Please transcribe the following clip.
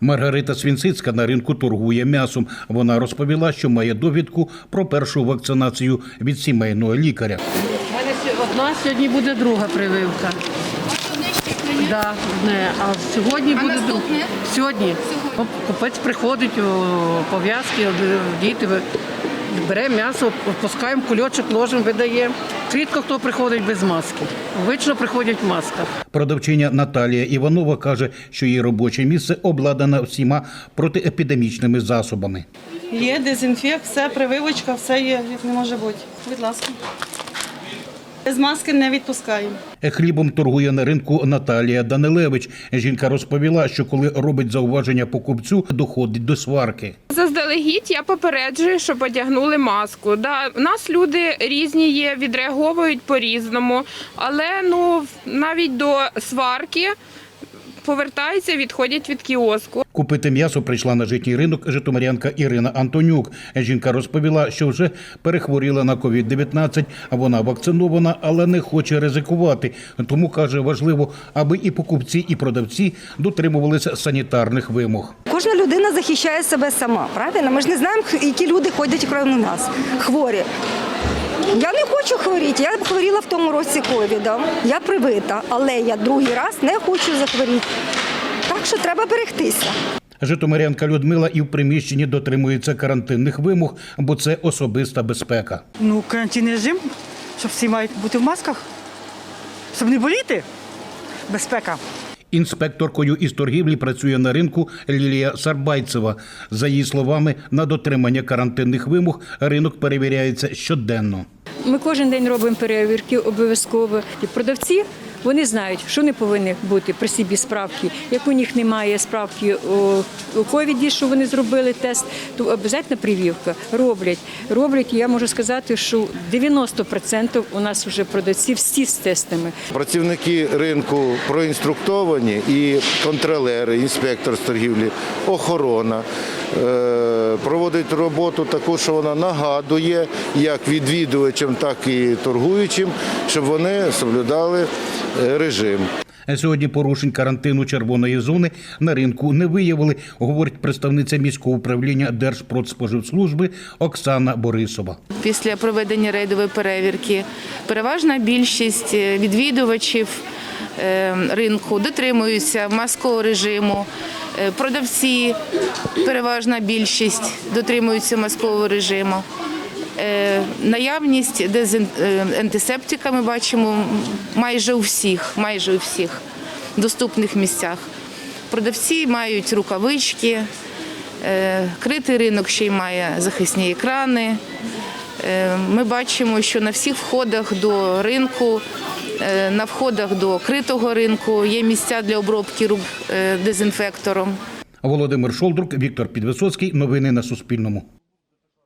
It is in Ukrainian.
Маргарита Свінцицька на ринку торгує м'ясом. Вона розповіла, що має довідку про першу вакцинацію від сімейного лікаря. У мене одна сьогодні буде друга прививка. Да, не. А сьогодні буде друга. наступне? Сьогодні. Оп, Купець приходить, у пов'язки, діти ви- бере м'ясо, пускаємо кульочок, ложимо, видаємо. Рідко хто приходить без маски. Вично приходять в масках. Продавчиня Наталія Іванова каже, що її робоче місце обладнане всіма протиепідемічними засобами. Є дезінфект, все, прививочка, все є, як не може бути. Будь ласка. Без маски не відпускаємо. Хлібом торгує на ринку Наталія Данилевич. Жінка розповіла, що коли робить зауваження покупцю, доходить до сварки. Заздалегідь я попереджую, щоб одягнули маску. Да, у нас люди різні є, відреаговують по-різному, але ну навіть до сварки повертаються, відходять від кіоску. Купити м'ясо прийшла на житній ринок житомирянка Ірина Антонюк. Жінка розповіла, що вже перехворіла на COVID-19, а вона вакцинована, але не хоче ризикувати. Тому каже, важливо, аби і покупці, і продавці дотримувалися санітарних вимог. Кожна людина захищає себе сама, правильно? Ми ж не знаємо, які люди ходять крім нас, хворі. Я не хочу хворіти. Я хворіла в тому році ковідом. Я привита, але я другий раз не хочу захворіти. Так що треба берегтися. Житомирянка Людмила і в приміщенні дотримується карантинних вимог, бо це особиста безпека. Ну, карантинний режим, щоб всі мають бути в масках, щоб не боліти. Безпека. Інспекторкою із торгівлі працює на ринку Лілія Сарбайцева. За її словами, на дотримання карантинних вимог ринок перевіряється щоденно. Ми кожен день робимо перевірки обов'язково. І продавці вони знають, що не повинні бути при собі справки. Як у них немає справки у, ковіді, що вони зробили тест, то обов'язково прививка роблять. Роблять, я можу сказати, що 90% у нас вже продавці всі з тестами. Працівники ринку проінструктовані і контролери, інспектор з торгівлі, охорона е, проводить роботу таку, що вона нагадує як відвідувачам, так і торгуючим, щоб вони соблюдали режим. Сьогодні порушень карантину червоної зони на ринку не виявили, говорить представниця міського управління Держпродспоживслужби Оксана Борисова. Після проведення рейдової перевірки переважна більшість е, відвідувачів е, ринку дотримуються маскового режиму. Е, Продавці, переважна більшість дотримуються маскового режиму. Е, Наявність дезін- е, антисептика ми бачимо майже у всіх, майже у всіх доступних місцях. Продавці мають рукавички, е, критий ринок ще й має захисні екрани. Ми бачимо, що на всіх входах до ринку, на входах до критого ринку є місця для обробки рук дезінфектором. Володимир Шолдрук, Віктор Підвисоцький. Новини на Суспільному.